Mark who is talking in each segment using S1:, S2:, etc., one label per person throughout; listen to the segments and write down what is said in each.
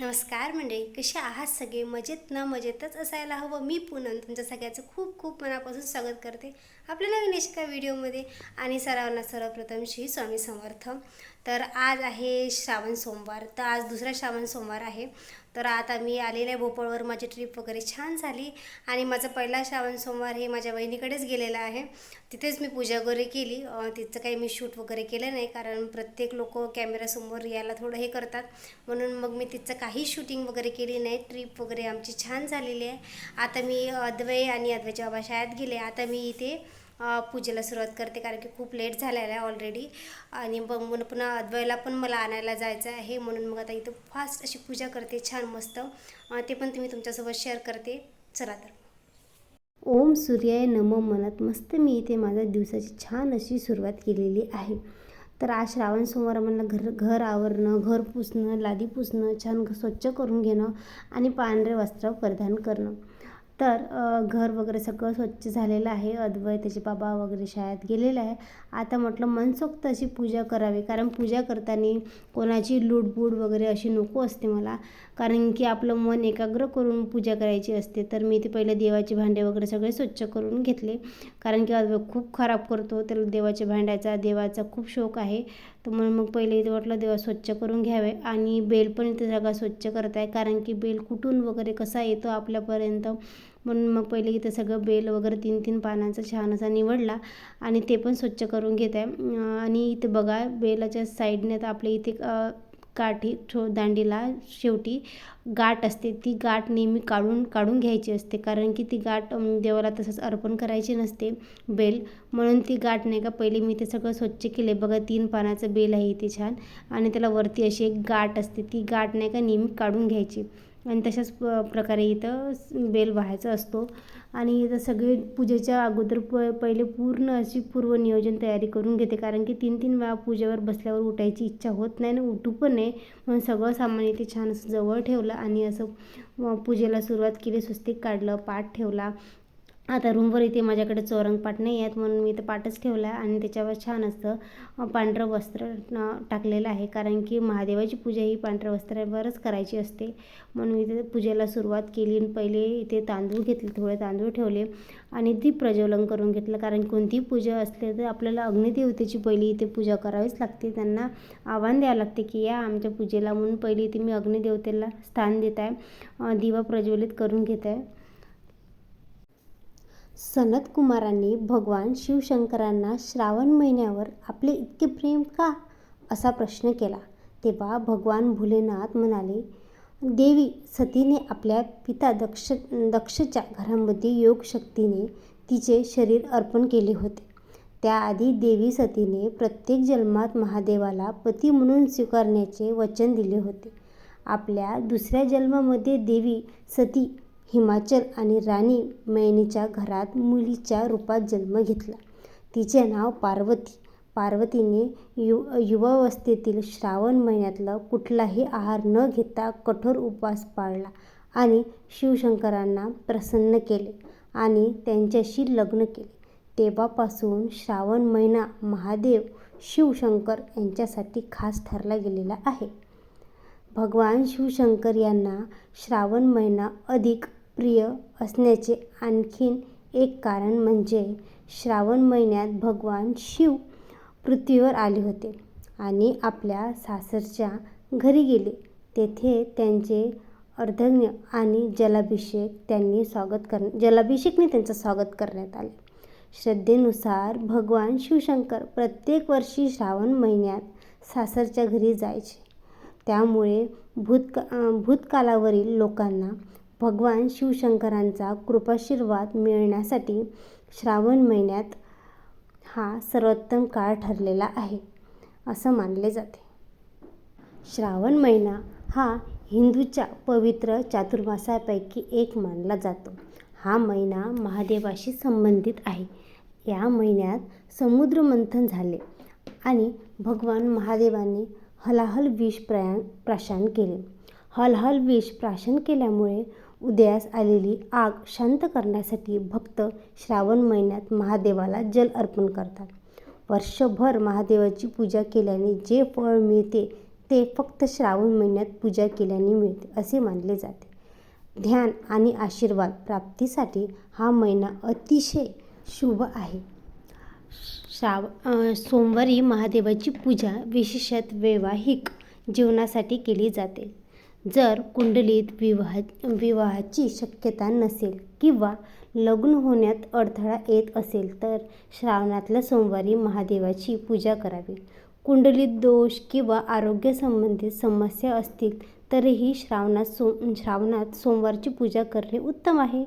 S1: नमस्कार मंडळी कसे आहात सगळे? मजेत न मजेतच असायला हवं. मी पूनम तुमच्या सगळ्याचं खूप खूप मनापासून स्वागत करते. आपल्या नवीन एका व्हिडिओमध्ये आणि सर्वांना सर्वप्रथम श्री स्वामी समर्थ. तर आज आहे श्रावण सोमवार. तर आज दुसरा श्रावण सोमवार आहे. तर आता मी आलेल्या भोपाळवर माझी ट्रिप वगैरे छान झाली. आणि माझा पहिला श्रावण सोमवार हे माझ्या बहिणीकडेच गेलेला आहे. तिथेच मी पूजा वगैरे केली. तिचं काही मी शूट वगैरे केलं नाही कारण प्रत्येक लोक कॅमेरासमोर यायला थोडं हे करतात. म्हणून मग मी तिचं काही शूटिंग वगैरे केली नाही. ट्रिप वगैरे आमची छान झालेली आहे. आता मी अद्वय आणि अद्वैच्या बाबा शाळेत गेले. आता मी इथे पूजेला सुरुवात करते कारण की खूप लेट झालेला आहे ऑलरेडी आणि मग मग पुन्हा अद्वयला पण मला आणायला जायचं आहे म्हणून मग आता इथं फास्ट अशी पूजा करते छान मस्त. ते पण तुम्ही तुमच्यासोबत शेअर करते. चला तर. ओम सूर्याय नम मनात मस्त मी इथे माझ्या दिवसाची छान अशी सुरुवात केलेली आहे. तर आज श्रावण सोमवार मला घर घर आवरणं घर पुसणं लादी पुसणं छान स्वच्छ करून घेणं आणि पांढरे वस्त्र परिधान करणं. तर घर वगैरे सगळं स्वच्छ झालेलं आहे. अद्वय त्याचे बाबा वगैरे शाळेत गेलेलं आहे. आता म्हटलं मनसोक्त अशी पूजा करावी. कारण पूजा करताना कोणाची लूडबूड वगैरे अशी नको असते मला. कारण की आपलं मन एकाग्र करून पूजा करायची असते. तर मी ते पहिले देवाचे भांडे वगैरे सगळे स्वच्छ करून घेतले. कारण की अद्वय खूप खराब करतो. त्याला देवाच्या भांड्याचा देवाचा खूप शौक आहे. तर म्हणून मग पहिले इथे वाटलं देवा स्वच्छ करून घ्यावे. आणि बेल पण इथे सगळा स्वच्छ करत आहे कारण की बेल कुठून वगैरे कसा येतो आपल्यापर्यंत म्हणून मग पहिले इथं सगळं बेल वगैरे तीन तीन पानांचा छान असा निवडला आणि ते पण स्वच्छ करून घेत आहे. आणि इथे बघा बेलाच्या साईडने तर आपल्या इथे काठी छो दांडीला शेवटी गाठ असते. ती गाठ नेहमी काढून काढून घ्यायची असते. कारण की ती गाठ देवाला तसंच अर्पण करायची नसते बेल. म्हणून ती गाठ नाही का पहिले मी ते सगळं स्वच्छ केले बघा तीन पानाचं बेल आहे इथे छान. आणि त्याला वरती अशी एक गाठ असते. ती गाठ नाही का नेहमी काढून घ्यायची. आणि तशाच प प्रकारे इथं बेल व्हायचा असतो. आणि इथं सगळे पूजेच्या अगोदर प पहिले पूर्ण अशी पूर्वनियोजन तयारी करून घेते. कारण की तीन तीन वेळा पूजेवर बसल्यावर उठायची इच्छा होत नाही आणि उठू पण नाही म्हणून सगळं सामान इथे छान असं जवळ ठेवलं आणि असं पूजेला सुरुवात केली. स्वस्तिक काढलं पाठ ठेवला. आता रूमवर इथे माझ्याकडे चौरंग पाट नाही आहेत म्हणून मी इथं पाटच ठेवला आहे आणि त्याच्यावर छान असतं पांढरं वस्त्र टाकलेलं आहे. कारण की महादेवाची पूजा ही पांढऱ्या वस्त्रावरच करायची असते. म्हणून मी इथे पूजेला सुरुवात केली आणि पहिले इथे तांदूळ घेतले थोडे तांदूळ ठेवले आणि दीप प्रज्वलन करून घेतलं. कारण कोणतीही पूजा असते तर आपल्याला अग्निदेवतेची पहिली इथे पूजा करावीच लागते. त्यांना आव्हान द्यावं लागते की या आमच्या पूजेला म्हणून पहिली इथे मी अग्निदेवतेला स्थान देत आहे दिवा प्रज्वलित करून घेत आहे. सनत कुमारांनी भगवान शिवशंकरांना श्रावण महिन्यावर आपले इतके प्रेम का? असा प्रश्न केला. तेव्हा भगवान भोलेनाथ म्हणाले देवी सतीने आपल्या पिता दक्ष दक्षच्या घरामध्ये योगशक्तीने तिचे शरीर अर्पण केले होते. त्याआधी देवी सतीने प्रत्येक जन्मात महादेवाला पती म्हणून स्वीकारण्याचे वचन दिले होते. आपल्या दुसऱ्या जन्मामध्ये देवी सती हिमाचल आणि राणी मैनीच्या घरात मुलीच्या रूपात जन्म घेतला. तिचे नाव पार्वती. पार्वतीने यु युवावस्थेतील श्रावण महिन्यातलं कुठलाही आहार न घेता कठोर उपवास पाळला आणि शिवशंकरांना प्रसन्न केले आणि त्यांच्याशी लग्न केले. तेव्हापासून श्रावण महिना महादेव शिवशंकर यांच्यासाठी खास ठरला गेलेला आहे. भगवान शिवशंकर यांना श्रावण महिना अधिक प्रिय असण्याचे आणखीन एक कारण म्हणजे श्रावण महिन्यात भगवान शिव पृथ्वीवर आले होते आणि आपल्या सासरच्या घरी गेले. तेथे त्यांचे अर्धज्ञ आणि जलाभिषेक त्यांनी स्वागत कर जलाभिषेकने त्यांचं स्वागत करण्यात आले. श्रद्धेनुसार भगवान शिवशंकर प्रत्येक वर्षी श्रावण महिन्यात सासरच्या घरी जायचे. त्यामुळे भूतका भूतकालावरील लोकांना भगवान शिवशंकरांचा कृपाशीर्वाद मिळण्यासाठी श्रावण महिन्यात हा सर्वोत्तम काळ ठरलेला आहे असं मानले जाते. श्रावण महिना हा हिंदूच्या पवित्र चातुर्मासापैकी एक मानला जातो. हा महिना महादेवाशी संबंधित आहे. या महिन्यात समुद्र मंथन झाले आणि भगवान महादेवाने हलाहल विष प्रया प्राशन केले. हलहल विष प्राशन केल्यामुळे उदयास आलेली आग शांत करण्यासाठी भक्त श्रावण महिन्यात महादेवाला जल अर्पण करतात. वर्षभर महादेवाची पूजा केल्याने जे फळ मिळते ते फक्त श्रावण महिन्यात पूजा केल्याने मिळते असे मानले जाते. ध्यान आणि आशीर्वाद प्राप्तीसाठी हा महिना अतिशय शुभ आहे. श्राव सोमवारी महादेवाची पूजा विशेषत वैवाहिक जीवनासाठी केली जाते. जर कुंडलीत विवाह विवाहाची शक्यता नसेल किंवा लग्न होण्यात अडथळा येत असेल तर श्रावणातल्या सोमवारी महादेवाची पूजा करावी. कुंडलीत दोष किंवा आरोग्यसंबंधित समस्या असतील तरीही श्रावणात सो श्रावणात सोमवारची पूजा करणे उत्तम आहे.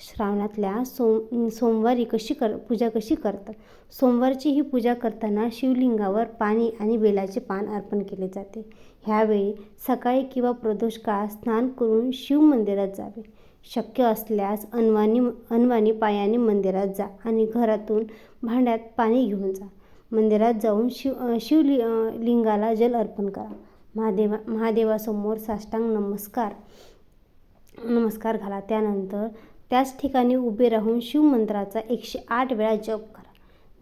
S1: श्रावणातल्या सोम सोमवारी कशी कर पूजा कशी करतात? सोमवारची ही पूजा करताना शिवलिंगावर पाणी आणि बेलाचे पान अर्पण केले जाते. ह्यावेळी सकाळी किंवा प्रदोष काळात स्नान करून शिव मंदिरात जावे. शक्य असल्यास अनवाणी अनवाणी पायाने मंदिरात जा आणि घरातून भांड्यात पाणी घेऊन जा. मंदिरात जाऊन शिव अ, शिवलि लिंगाला जल अर्पण करा. महादेवा महादेवासमोर साष्टांग नमस्कार. नमस्कार घाला. त्यानंतर त्याच ठिकाणी उभे राहून शिवमंत्राचा एकशे आठ वेळा जप करा.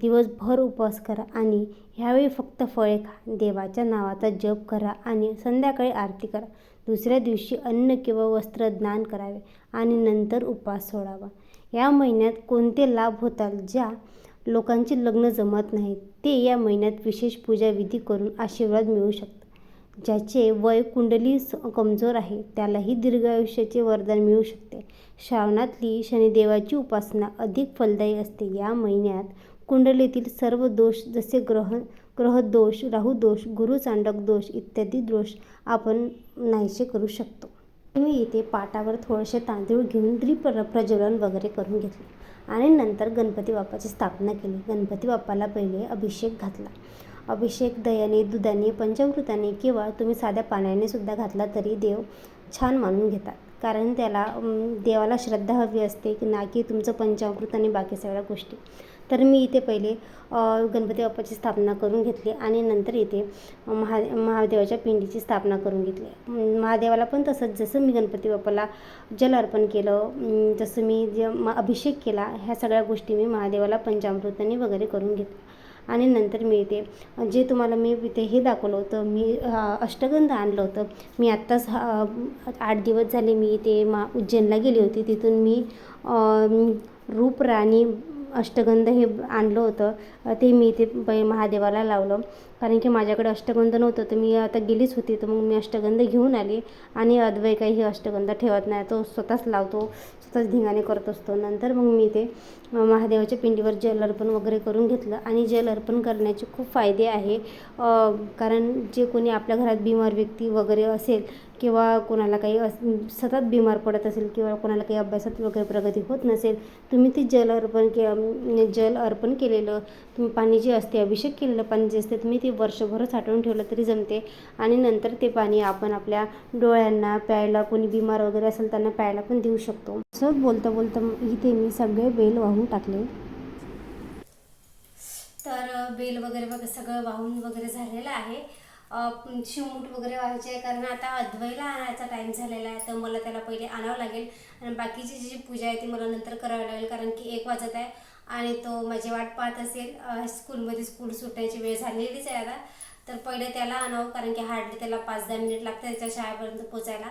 S1: दिवसभर उपवास करा आणि ह्यावेळी फक्त फळे खा. देवाच्या नावाचा जप करा आणि संध्याकाळी आरती करा. दुसऱ्या दिवशी अन्न किंवा वस्त्र दान करावे आणि नंतर उपवास सोडावा. या महिन्यात कोणते लाभ होतात ज्या लोकांचे लग्न जमत नाहीत ते या महिन्यात विशेष पूजा विधी करून आशीर्वाद मिळू शकतात. ज्याचे वय कुंडली स- कमजोर आहे त्यालाही दीर्घायुष्याचे वरदान मिळू शकते. श्रावणातली शनिदेवाची उपासना अधिक फलदायी असते. या महिन्यात कुंडलीतील सर्व दोष जसे ग्रह ग्रहदोष राहुदोष गुरुचांडक दोष इत्यादी दोष आपण नाहीसे करू शकतो. मी इथे पाटावर थोडेसे तांदूळ घेऊन द्विप प्रज्वलन वगैरे करून घेतले आणि नंतर गणपती बाप्पाची स्थापना केली. गणपती बाप्पाला पहिले अभिषेक घातला. अभिषेक दह्याने दुधाने पंचामृताने किंवा तुम्ही साध्या पाण्याने सुद्धा घातला तरी देव छान मानून घेतात. कारण त्याला देवाला श्रद्धा हवी असते की ना की तुमचं पंचामृत आणि बाकी सगळ्या गोष्टी. तर मी इथे पहिले गणपती बाप्पाची स्थापना करून घेतली आणि नंतर इथे महा महादेवाच्या पिंडीची स्थापना करून घेतली. महादेवाला पण तसंच जसं मी गणपती बाप्पाला जल अर्पण केलं जसं मी जे म अभिषेक केला ह्या सगळ्या गोष्टी मी महादेवाला पंचामृताने वगैरे करून घेतलं आणि नंतर मी इथे जे तुम्हाला मी इथे हे दाखवलं होतं मी अष्टगंध आणलं होतं मी आत्ताच आठ दिवस झाले मी इथे मा उज्जैनला गेली होती. तिथून मी रूपराणी रूप राणी अष्टगंध हे आणलं होतं. ते मी इथे पै महादेवाला लावलं. कारण की माझ्याकडे अष्टगंध नव्हतं तर मी आता गेलीच होती तर मग मी अष्टगंध घेऊन आली आणि अद्वय काही हे अष्टगंध ठेवत नाही. तो स्वतःच लावतो स्वतःच धिंगाणे करत असतो. नंतर मग मी ते महादेवाच्या पिंडीवर जल अर्पण वगैरे करून घेतलं आणि जल अर्पण करण्याचे खूप फायदे आहे. कारण जे कोणी आपल्या घरात बिमार व्यक्ती वगैरे असेल किंवा कोणाला काही अस सतत बिमार पडत असेल किंवा कोणाला काही अभ्यासात वगैरे प्रगती होत नसेल तुम्ही ते जल अर्पण के जल अर्पण केलेलं तुम्ही पाणी जे असते अभिषेक केलेलं पाणी जे असते तुम्ही ते वर्षभर साठवून ठेवलं तरी जमते. आणि नंतर ते पाणी आपण आपल्या डोळ्यांना प्यायला कोणी बिमार वगैरे असेल त्यांना प्यायला पण देऊ शकतो. असं बोलता बोलता इथे मी सगळे बेल वाहून टाकले. तर बेल वगैरे वगैरे सगळं वाहून वगैरे झालेलं आहे. शिवमूठ वगैरे व्हायचे आहे कारण आता अद्वैला आणायचा टाईम झालेला आहे तर मला त्याला पहिले आणावं लागेल. आणि बाकीची जी पूजा आहे ती मला नंतर करावी लागेल कारण की एक वाजत आहे. आणि तो माझी वाट पाहत असेल स्कूलमध्ये स्कूल सुटायची वेळ झालेलीच आहे आता. तर पहिले त्याला आणावं कारण की हार्डली त्याला पाच दहा मिनिट लागतात त्याच्या शाळेपर्यंत पोचायला.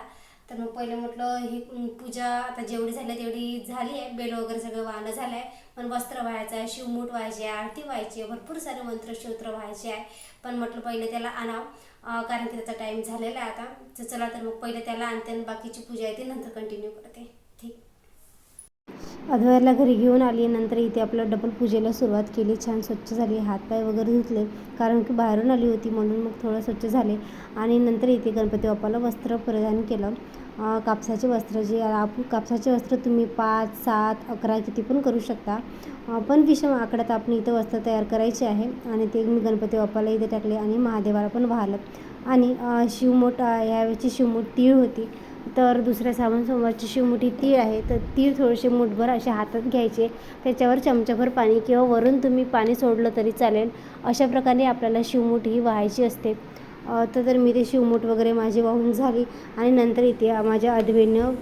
S1: तर मग पहिले म्हटलं ही पूजा आता जेवढी झाली आहे तेवढी झाली आहे. बेल वगैरे सगळं वाहणं झालं आहे पण वस्त्र व्हायचं आहे शिवमूठ व्हायची आहे आरती व्हायची आहे भरपूर सारे मंत्रस्तोत्र व्हायचे आहे. पण म्हटलं पहिले त्याला आणावं कारण की त्याचा टाईम झालेला आहे आता. तर चला तर मग पहिले त्याला आणते आणि बाकीची पूजा आहे ती नंतर कंटिन्यू करते. अद्वैरला घरी घेऊन आली. नंतर इथे आपलं डबल पूजेला सुरुवात केली. छान स्वच्छ झाली. हातपाय वगैरे धुतले. कारण की बाहेरून आली होती. म्हणून मग थोडं स्वच्छ झाले. आणि नंतर इथे गणपती बाप्पाला वस्त्र परिधान केलं. कापसाचे वस्त्र जे आप कापसाचे वस्त्र तुम्ही पाच सात अकरा किती पण करू शकता. पण विषम आकड्यात आपण इथं वस्त्र तयार करायचे आहे. आणि ते मी गणपती बाप्पाला इथे टाकले आणि महादेवाला पण वाहलं. आणि शिवमोठ अं, शिवमोठ तीळ होती. तर दुसऱ्या साबण सोमवारची शिवमुठी तीळ आहे तर तीळ थोडेसे मुठभर असे हातात घ्यायचे. त्याच्यावर चमच्याभर पाणी किंवा वरून तुम्ही पाणी सोडलं तरी चालेल. अशा प्रकारे आपल्याला शिवमुठ ही व्हायची असते. तर तर मी ते शिवमूठ वगैरे माझी वाहून झाली आणि नंतर इथे माझ्या अद्वेनं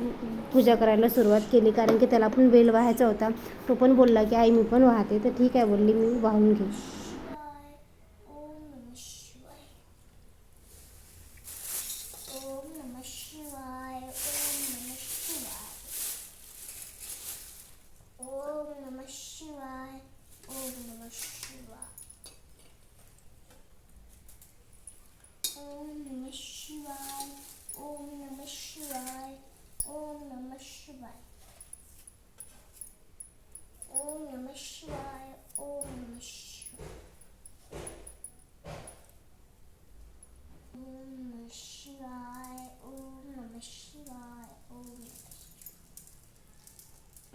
S1: पूजा करायला सुरुवात केली. कारण की त्याला पण वेल व्हायचा होता. तो पण बोलला की आई मी पण वाहते. तर ठीक आहे बोलली मी वाहून घे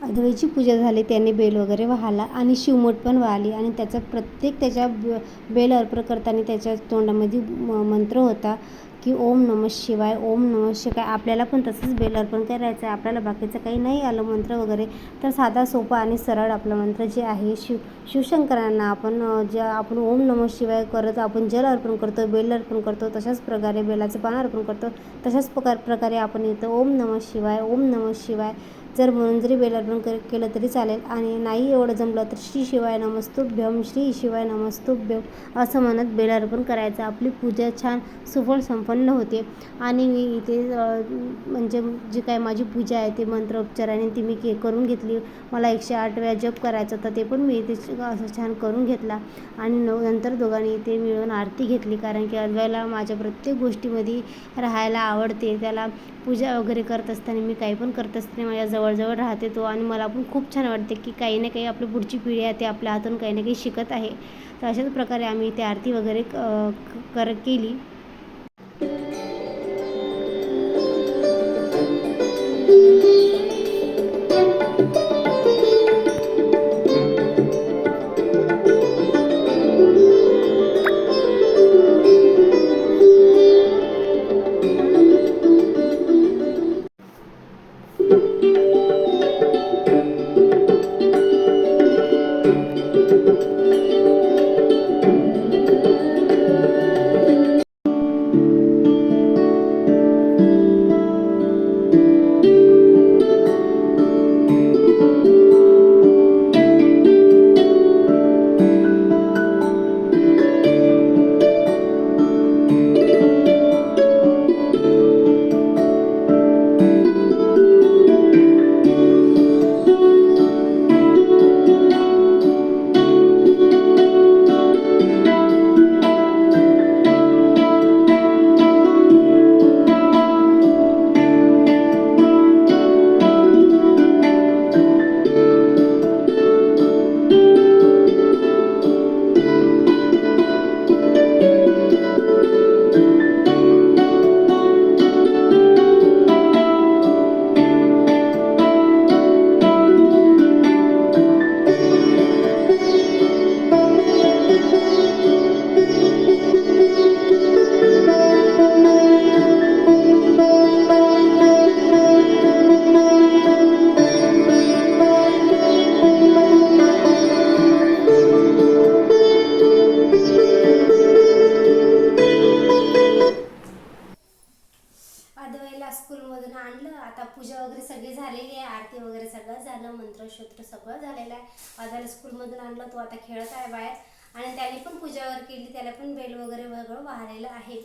S1: अद्वैची पूजा झाली त्याने बेल वगैरे वाहाला आणि शिवमोठ पण वाहली आणि त्याचा प्रत्येक त्याच्या ब- बेल अर्पण करताना त्याच्या तोंडामध्ये म- मंत्र होता की ओम नम शिवाय ओम नम शिवाय. आपल्याला पण तसंच बेल अर्पण करायचं आहे. आपल्याला बाकीचं काही नाही आलं मंत्र वगैरे. तर साधा सोपा आणि सरळ आपलं मंत्र जे आहे शिव शिवशंकरांना आपण जे ज्या आपण ओम नम शिवाय करत आपण जल अर्पण करतो बेल अर्पण करतो तशाच प्रकारे बेलाचं पान अर्पण करतो तशाच प्रकार प्रकारे आपण येतो ओम नम शिवाय ओम नम शिवाय जर म्हणून जरी बेल अर्पण कर केलं तरी चालेल. आणि नाही एवढं जमलं तर श्री शिवाय नमस्तुभ्यम श्री शिवाय नमस्तुभ्यम असं म्हणत बेल अर्पण करायचं. आपली पूजा छान सुफळ संपन्न होते. आणि मी इथे म्हणजे जी काय माझी पूजा आहे ते मंत्रोपचाराने ती मी के करून घेतली. मला एकशे आठ वेळा जप करायचं होतं ते पण मी इथे असं छान करून घेतला. आणि नंतर दोघांनी इथे मिळून आरती घेतली. कारण की अद्वैला माझ्या प्रत्येक गोष्टीमध्ये राहायला आवडते. त्याला पूजा वगैरे करत असताना मी काही पण करत असताना माझ्या जवळजवळ राहते तो आणि मला पण खूप छान वाटते की काही ना काही आपली पुढची पिढी आहे ते आपल्या हातून काही ना काही शिकत आहे. तर अशाच प्रकारे आम्ही इथे आरती वगैरे क- क- कर केली. पूजा वगैरे केली त्याला पण बेल वगैरे वेगळं वाहलेलं आहे.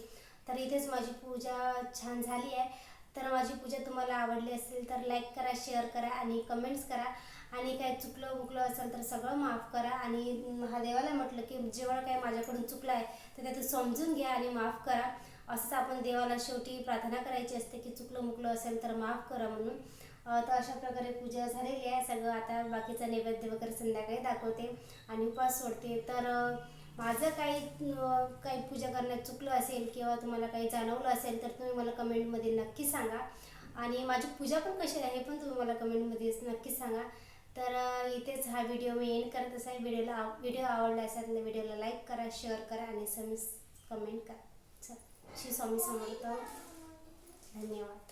S1: तर इथेच माझी पूजा छान झाली आहे. तर माझी पूजा तुम्हाला आवडली असेल तर लाईक करा शेअर करा आणि कमेंट्स करा. आणि काय चुकलं उकलं असेल तर सगळं माफ करा. आणि महादेवाला म्हटलं की जेवढं काय माझ्याकडून चुकलं आहे तर त्यातून समजून घ्या आणि माफ करा. असंच आपण देवाला शेवटी प्रार्थना करायची असते की चुकलं मुकलं असेल तर माफ करा म्हणून. तर अशा प्रकारे पूजा झालेली आहे. सगळं आता बाकीचं नैवेद्य वगैरे संध्याकाळी दाखवते आणि उपास सोडते. तर माझं काही काही पूजा करण्यात चुकलं असेल किंवा तुम्हाला काही जाणवलं असेल तर तुम्ही मला कमेंटमध्ये नक्की सांगा. आणि माझी पूजा पण कशी आहे हे पण तुम्ही मला कमेंटमध्ये नक्की सांगा. तर इथेच हा व्हिडिओ मी एंड करत असाय व्हिडिओला व्हिडिओ आवडला असेल तर व्हिडिओला लाईक करा शेअर करा आणि समिस कमेंट करा. चल श्री स्वामी समर्थ. धन्यवाद.